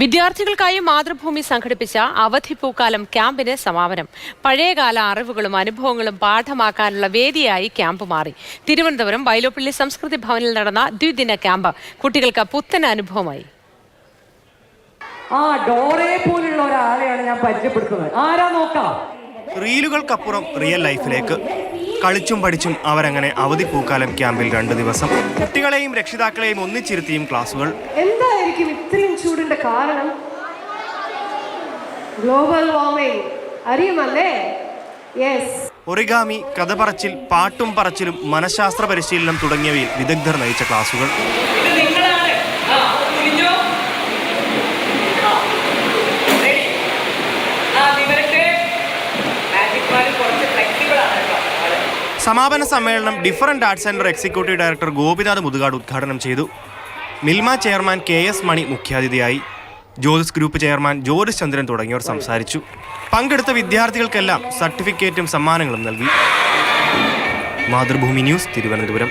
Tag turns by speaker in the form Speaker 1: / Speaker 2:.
Speaker 1: വിദ്യാർത്ഥികൾക്കായി മാതൃഭൂമി സംഘടിപ്പിച്ച അവധി പൂക്കാലം ക്യാമ്പിന് സമാപനം. പഴയകാല അറിവുകളും അനുഭവങ്ങളും പാഠമാക്കാനുള്ള വേദിയായി ക്യാമ്പ് മാറി. തിരുവനന്തപുരം വൈലോപ്പള്ളി സംസ്കൃതി ഭവനിൽ നടന്ന ദ്വിദിന ക്യാമ്പ് കുട്ടികൾക്ക് പുത്തൻ അനുഭവമായി.
Speaker 2: ആ പോലുള്ള ഒരാളെയാണ് ഞാൻ പരിചയപ്പെടുത്തുന്നത്. ആരാ നോക്കാം?
Speaker 3: റീലുകൾക്കപ്പുറം റിയൽ ലൈഫിലേക്ക് കളിച്ചും പഠിച്ചും അവരങ്ങനെ അവധി പൂക്കാലം ക്യാമ്പിൽ രണ്ട് ദിവസം. കുട്ടികളെയും രക്ഷിതാക്കളെയും ഒന്നിച്ചിരുത്തിയും ക്ലാസുകൾ.
Speaker 4: എന്തായിരിക്കും ഇത്രയും കാരണം? ഗ്ലോബൽ വാർമിംഗ് അറിയുമല്ലേ? യെസ്
Speaker 3: ഒറിഗാമി കഥ പറച്ചിൽ പാട്ടും പറച്ചിലും മനഃശാസ്ത്ര പരിശീലനം തുടങ്ങിയവയിൽ വിദഗ്ധർ നയിച്ച ക്ലാസുകൾ. സമാപന സമ്മേളനം different arts centre executive director Gopinath Muthukad ഉദ്ഘാടനം ചെയ്തു. Milma chairman K S Mani മുഖ്യാതിഥിയായി Jyothis group chairman George Chandran തുടങ്ങിയവർ സംസാരിച്ചു. പങ്കെടുത്ത വിദ്യാർത്ഥികൾക്കെല്ലാം സർട്ടിഫിക്കറ്റും സമ്മാനങ്ങളും നൽകി. മാതൃഭൂമി ന്യൂസ് തിരുവനന്തപുരം.